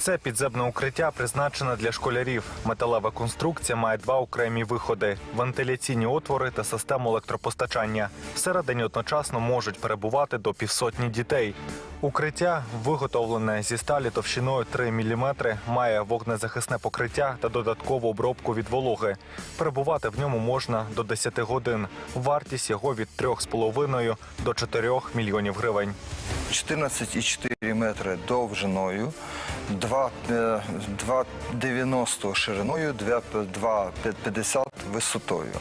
Це підземне укриття призначене для школярів. Металева конструкція має два окремі виходи: вентиляційні отвори та систему електропостачання. Всередині одночасно можуть перебувати до півсотні дітей. Укриття, виготовлене зі сталі товщиною 3 мм, має вогнезахисне покриття та додаткову обробку від вологи. Перебувати в ньому можна до 10 годин. Вартість його від 3,5 до 4 мільйонів гривень. 14,4 метри довжиною, 2, е, 2,90 шириною, 2,50 висотою.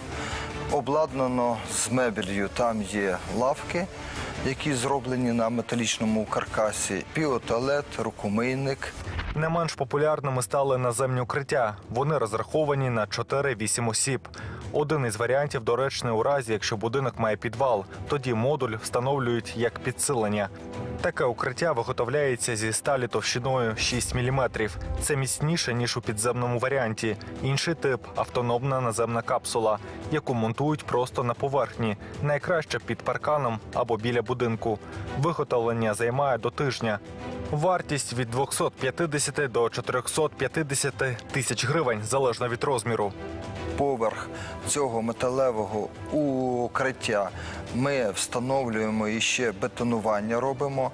Обладнано з мебелью, там є лавки, які зроблені на металічному каркасі, піотуалет, рукомийник. Не менш популярними стали наземні укриття. Вони розраховані на 4-8 осіб. Один із варіантів доречний у разі, якщо будинок має підвал. Тоді модуль встановлюють як підсилення. Таке укриття виготовляється зі сталі товщиною 6 мм. Це міцніше ніж у підземному варіанті. Інший тип автономна наземна капсула, яку монтують просто на поверхні, найкраще під парканом або біля будинку. Виготовлення займає до тижня. Вартість від 250 до 450 тисяч гривень залежно від розміру. Поверх цього металевого укриття ми встановлюємо і ще бетонування робимо.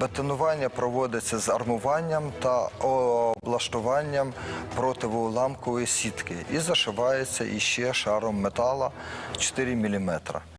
Бетонування проводиться з армуванням та облаштуванням противоуламкової сітки і зашивається іще шаром метала 4 мм.